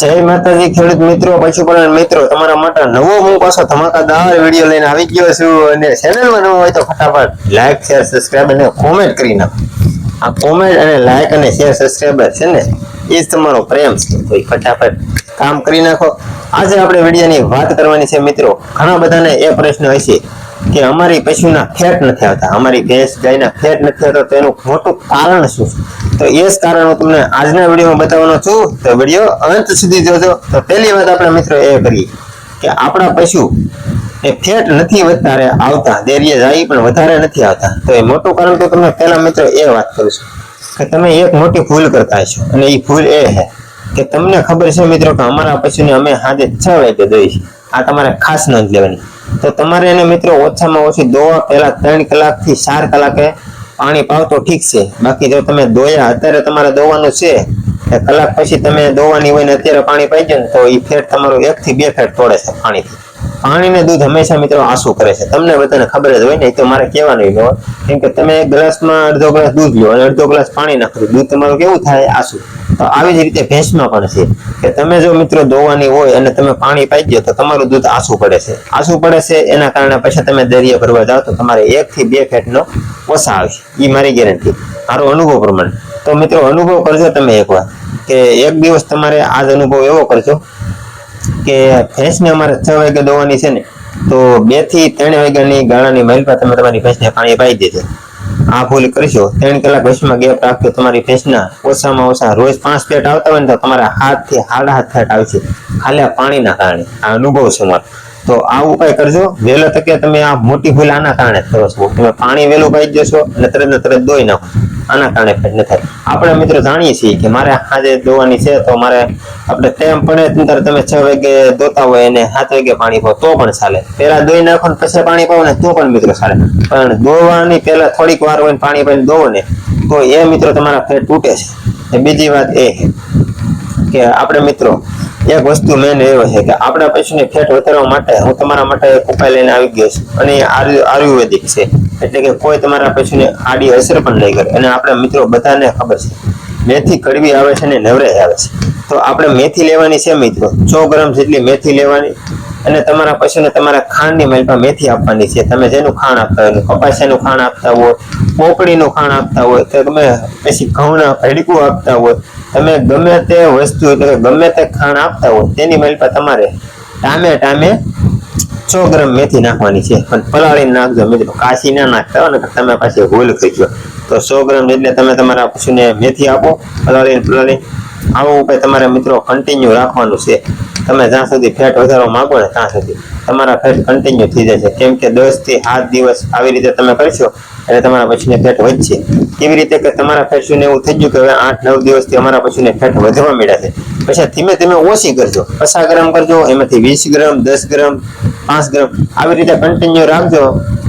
જય માતાજી, ખેડૂત મિત્રો પશુપાલન મિત્રો, તમારા માટે નવો હું પાછો ધમાકાદાર વીડિયો લઈને આવી ગયો છું અને ચેનલમાં નવો હોય તો ફટાફટ લાઈક શેર સબસ્ક્રાઇબ અને કોમેન્ટ કરી નાખો. આ કોમેન્ટ અને લાઈક અને શેર સબસ્ક્રાઇબર છે ને, એ જ તમારો પ્રેમ છે. તો ફટાફટ કામ કરી નાખો. આજે આપણે વિડીયોની વાત કરવાની છે મિત્રો, ઘણા બધાને એ પ્રશ્ન છે કે અમારી પશુના ફેટ નથી આવતા. અમારી ભેંસ ગાયના ફેટ નથી આવતા. તો એનું મોટું કારણ શું તો એ જ કારણ હું તમને આજના વિડીયોમાં બતાવવાનો છું. તો વીડિયો અંત સુધી જોજો. તો પહેલી વાત આપણે મિત્રો એ કરીએ કે આપણા પશુ એ ફેટ નથી વધારે આવતા. દેરીએ જાય પણ વધારે નથી આવતા. તો એ મોટું કારણ તો તમને પહેલા મિત્રો એ વાત કરું છું કે તમે એક મોટી ભૂલ કરતા હશો. અને એ ભૂલ એ છે કે તમને ખબર છે મિત્રો કે અમારા પશુને અમે સાંજે છ વાગે દઈએ આ તમારે ખાસ નોંધ લેવાની. તો તમારે એને મિત્રો ઓછામાં ઓછી દોવા પહેલા ત્રણ કલાકથી ચાર કલાકે પાણી પાવ તો ઠીક છે. બાકી જો તમે દોયા અત્યારે તમારે દોવાનું છે કલાક પછી તમે દોવાની હોય ને અત્યારે પાણી પાઈ જાય ને તો એ ફેટ તમારું એક થી બે ફેટ તોડે છે પાણીથી. પાણી ને દૂધ હંમેશા મિત્રો આસુ કરે છે. તમને બધાને ખબર જ હોય ને તો મારે કહેવાનું હોય કેમ કે તમે એક ગ્લાસમાં અડધો ગ્લાસ દૂધ લો અને અડધો ગ્લાસ પાણી નાખો, દૂધ તમારું કેવું થાય? આસુ. તો આવી જ રીતે ભેંસમાં પણ છે. કે તમે જો મિત્રો દોવાની હોય અને તમે પાણી પાઈ દો તો તમારું દૂધ આંસુ પડે છે. આંસુ પડે છે, એના કારણે પછી તમે દરિયા ભરવા જાઓ, તો તમારે એક થી બે ફેટનો ઓછા આવશે. એ મારી ગેરંટી. મારો અનુભવ પ્રમાણે. તો મિત્રો અનુભવ કરજો તમે એકવાર. કે એક દિવસ તમારે આ જ અનુભવ એવો કરજો કે ભેંસને અમારે છ વાગે દોવાની છે ને, તો બેથી ત્રણ વાગ્યાની ગાળાની મહિલ પર તમે તમારી ભેંસને પાણી પાઈ દેજો. આ ભૂલ કરશો. ત્રણ કલાક ભેંસમાં ગેપ રાખજો. તમારી ફેસના ઓછામાં ઓછા રોજ પાંચ પ્લેટ આવતા હોય ને તો તમારા હાથથી હાથ ફેટ આવશે ખાલી પાણીના કારણે. આ અનુભવ છે મારો. તો આ ઉપાય કરજો. વહેલો તકે તમે આ મોટી ભૂલ આના કારણે કરો છો. તમે પાણી વહેલું પાઈ જશો અને તરત ને તરત દોઈ નાખો. આના કારણે ફેટ થાય. આપણે મિત્રો જાણીએ છીએ કે મારે આજે દોવાની છે, તો મારે આપણે ટાઈમ પડે ત્યારે તમે છ વાગે દોતા હોય અને સાત વાગે પાણી પાવ, તો પણ ચાલે. પહેલા દોઈ નાખો ને પછી પાણી પાવ ને તો પણ મિત્રો ચાલે. પણ દોવાની પહેલા થોડીક વાર હોય પાણી પાઈને દોવો ને, તો એ મિત્રો તમારા ફેટ તૂટે છે. બીજી વાત એ કે આપણે મિત્રો એક વસ્તુ મેન એવો છે કે આપણા પશુને ફેટ વધારવા માટે હું તમારા માટે એક ઉપાય લઈને આવી ગયો છું. અને એ આયુર્વેદિક છે. એટલે કે કોઈ તમારા પશુને આડી અસર પણ નહીં કરે. અને આપણા મિત્રો બધાને ખબર છે. મેથી કડવી આવે છે અને નવરે આવે છે. તો આપણે મેથી લેવાની છે મિત્રો? સો ગ્રામ જેટલી મેથી લેવાની. અને તમારા પશુને તમારા ખાંડની માલમાં મેથી આપવાની છે. તમે જેનું ખાંડ આપતા હોય કપાસિયાનું ખાંડ આપતા હોય પોપડીનું ખાંડ આપતા હોય, તો તમે પછી ઘઉંના ભેડકું આપતા હોય, તમે ગમે તે વસ્તુ એટલે ગમે તે ખાંડ આપતા હોય, તેની માલમાં તમારે ટામે ટામે સો ગ્રામ મેથી નાખવાની છે. પણ પલાળીને નાખજો મિત્રો કાશી ના નાખતા હોય ને તમે પાછી ભૂલ કરજો તો સો ગ્રામ એટલે તમે તમારા પશુને મેથી આપો, પલાળીને પલાળીને આવો ઉપાય તમારે મિત્રો કન્ટિન્યુ રાખવાનું છે. તમે જ્યાં સુધી ફેટ વધારવા માંગો ને ત્યાં સુધી. તમારા ફેટ કન્ટિન્યુ થઈ જશે. કેમ કે દસથી સાત દિવસ આવી રીતે તમે કરશો, એટલે તમારા પશુને ફેટ વધશે. કેવી રીતે કે તમારા પશુને એવું થઈ ગયું કે હવે આઠ નવ દિવસથી અમારા પશુને ફેટ વધવા મળ્યા છે. પછી ધીમે ધીમે ઓછી કરજો. પચાસ ગ્રામ કરજો, એમાંથી વીસ ગ્રામ, દસ ગ્રામ, પાંચ ગ્રામ, આવી રીતે કન્ટિન્યુ રાખજો.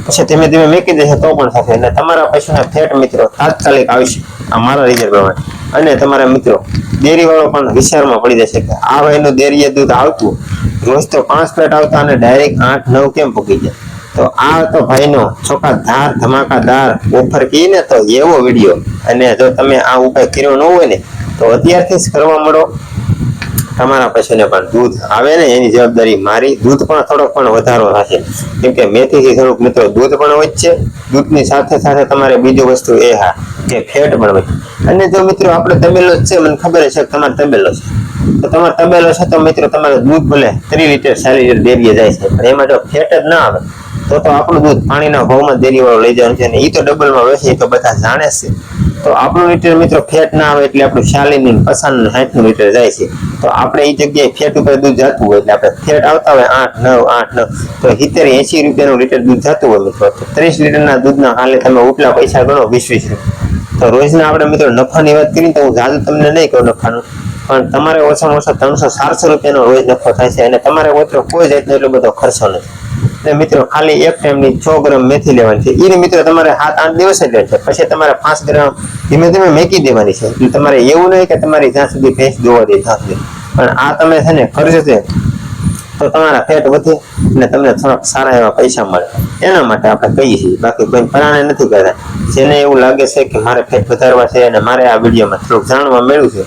પછી ધીમે ધીમે મેકી દેશે તો પણ થશે. અને તમારા પશુના ફેટ મિત્રો તાત્કાલિક આવશે. આ મારા રિઝલ્ટ પ્રમાણે. અને તમારા મિત્રો ડેરી વાળો પણ વિચારમાં પડી જશે કે આ ભાઈનું ડેરીએ દૂધ આવતું, રોજ તો પાંચ પ્લેટ આવતા અને ડાયરેક્ટ આઠ નવ કેમ પૂકી જાય? તો આ તો ભાઈનો ચોખા ધાર ધમાકાદાર ઓફર કહીએ ને તો એવો વીડિયો. અને જો તમે આ ઉપાય કર્યો ન હોય ને, તો અત્યારથી જ કરવા મળો. તમારા પશુને પણ દૂધ આવે ને એની જવાબદારી મારી. દૂધ પણ થોડોક પણ વધારો થશે કેમ કે મેથીથી થોડુંક મિત્રો દૂધ પણ વધશે દૂધની સાથે સાથે તમારે બીજું વસ્તુ એ હા, કે ફેટ પણ વધે અને જો મિત્રો આપણે તબેલો છે, મને ખબર છે તમારે તબેલો છે. તો તમારે તબેલો છે તો મિત્રો તમારે દૂધ ભલે ત્રીસ લીટર ચાલીસ લીટર ડેરીએ જાય છે. પણ એમાં જો ફેટ જ ના આવે તો તો આપણું દૂધ પાણીના ભાવમાં દેરીવાળો લઈ જવાનું છે અને એ તો ડબલમાં વેચે તો બધા જાણે છે. તો આપણું લીટર મિત્રો ફેટ ના આવે એટલે આપણું શાલીની પસાનું સાઠનું લીટર જાય છે. તો આપણે એ જગ્યાએ ફેટ ઉપર દૂધ જતું હોય એટલે આપણે ફેટ આવતા હોય આઠ, નવ આઠ, નવ. તો સિત્તેર એસી રૂપિયાનું લીટર દૂધ જતું હોય મિત્રો. તો ત્રીસ લીટરના દૂધના હાલે તમે ઉપલા પૈસા ગણો, વીસ વીસ તો રોજના આપણે મિત્રો નફાની વાત કરીને તો હું જાદુ તમને નહીં કહું નફાનું. પણ તમારે ઓછામાં ઓછા ત્રણસો, ચારસો રૂપિયાનો રોજ નફો થાય છે અને તમારે મિત્રો કોઈ જાતનો એટલો બધો ખર્ચો નથી. એટલે મિત્રો, ખાલી એક ટાઈમની છ ગ્રામ મેથી લેવાની છે. એને મિત્રો, તમારે સાત, આઠ દિવસ જ છે પછી તમારે પાંચ ગ્રામ, ધીમે ધીમે મેકી દેવાની છે. એટલે તમારે એવું નહીં કે તમારી જ્યાં સુધી ભેંસ દોવા દે, ત્યાં સુધી. પણ આ તમે છે ને કરજો છે તો તમારા ફેટ વધે અને તમને થોડાક સારા એવા પૈસા મળે. એના માટે આપણે કહીએ છીએ. બાકી કોઈ પરાણે નથી કરતા જેને એવું લાગે છે કે મારે ફેટ વધારવા છે અને મારે આ વિડીયોમાં થોડુંક જાણવા મળ્યું છે,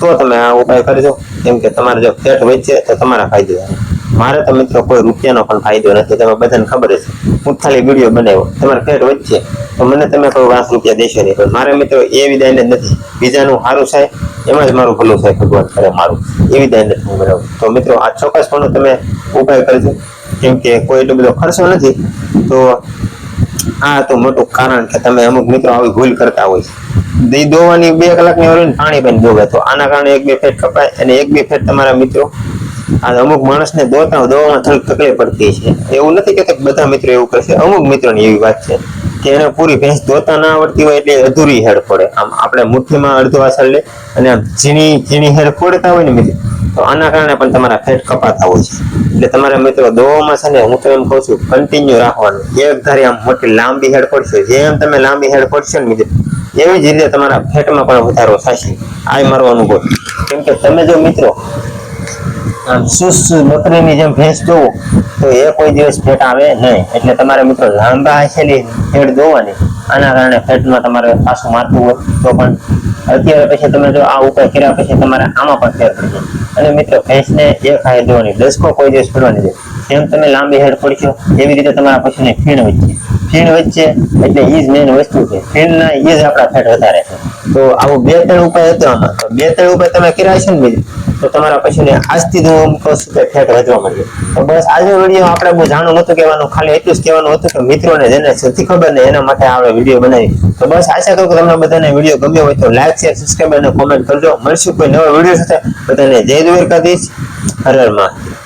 તો તમે આ ઉપાય કરજો. કેમ કે તમારે જો ફેટ વધશે તો તમારા ફાયદો થાય. મારે તો મિત્રો કોઈ રૂપિયાનો પણ ફાયદો નથી, તમે બધાને ખબર છે હું ખાલી વીડિયો બનાવ્યો. તમારે ફેટ વધશે તો મને તમે કોઈ પાંચ રૂપિયા દેશો નહીં. પણ મારે મિત્રો એ વિદાયને નથી. બીજાનું સારું થાય, એમાં જ મારું ભલું થાય, ભગવાન કરે મારું. એ વિદાય નથી હું બનાવું. તો મિત્રો, આ ચોક્કસપણું તમે ઉપાય કરજો. કેમ કે કોઈ એટલો બધો ખર્ચો નથી. તો આ તો મોટું કારણ કે તમે અમુક મિત્રો આવી ભૂલ કરતા હોય દહીં દોવાની બે કલાકની વાર હોય પાણી પણ દોવે તો આના કારણે એક બે ફેટ કપાય અને એક બે ફેટ તમારા મિત્રો આ અમુક માણસને દોતા દોવામાં થોડીક તકલીફ પડતી છે. એવું નથી કે બધા મિત્રો એવું કરશે. અમુક મિત્રોની એવી વાત છે. કે એને પૂરી ભેંસ દોતા ના આવડતી હોય એટલે અધૂરી હેડ પડે. આમ આપણે મુઠ્ઠીમાં અડધો વાસણ લે અને આમ ઝીણી ઝીણી હેડ પડતા હોય ને મિત્રો, તો આના કારણે પણ તમારા ફેટ કપાતા હોય છે. એટલે તમારા મિત્રો દોવામાં છે ને, હું તો એમ કહું છું કન્ટિન્યુ રાખવાનું. એક ધારી આમ મોટી લાંબી હેડ પડશે. જેમ તમે લાંબી હેડ પડશે ને મિત્રો, એવી જ રીતે તમારા ફેટમાં પણ વધારો થશે. આ મારો અનુભવ. કેમ કે તમે જો મિત્રો આમ સુસ્ત જેમ ભેંસ જોવો, તો એ કોઈ દિવસ ફેટ આવે નહીં. એટલે તમારે મિત્રો લાંબા હશેલી ફેટ દોવાની આના કારણે ફેટમાં તમારે પાછું મારતું હોય તો પણ અત્યારે પછી તમે જો આ ઉપાય કર્યા પછી તમારે આમાં પણ ફેર પડી જાય. અને મિત્રો ભેંસને એક ખાઈ દોવાની દસકો કોઈ દિવસ ફેરવાની છે જેમ તમે લાંબી હેડ પડશો એવી રીતે તમારા પશુને ફીણ વચ્ચે. ફીણ વચ્ચે એટલે ઈ જ મેઇન વસ્તુ છે. ફીણના ઈ જ આપણા ફેટ વધારે છે. તો આવું બે ત્રણ ઉપાય હતો. તો બે ત્રણ ઉપાય તમે કર્યા છે ને બીજું તો તમારા પશુને આજથી જ હું કહું છું કે ફેટ વધવા માંડ્યો તો બસ આજનો વીડિયો આપણે બહુ જાણું નહોતું કહેવાનું, ખાલી એટલું જ કહેવાનું હતું કે મિત્રોને જેને સુધી ખબર ને એના માટે આપણે વીડિયો બનાવી. તો બસ આશા કરું કે તમને બધાને વીડિયો ગમ્યો હોય તો લાઈક શેર સબસ્ક્રાઈબ અને કોમેન્ટ કરજો. મળશું કોઈ નવા વીડિયો સાથે. બધાને જય દ્વારકાધીશ. હર હર મહાદેવ.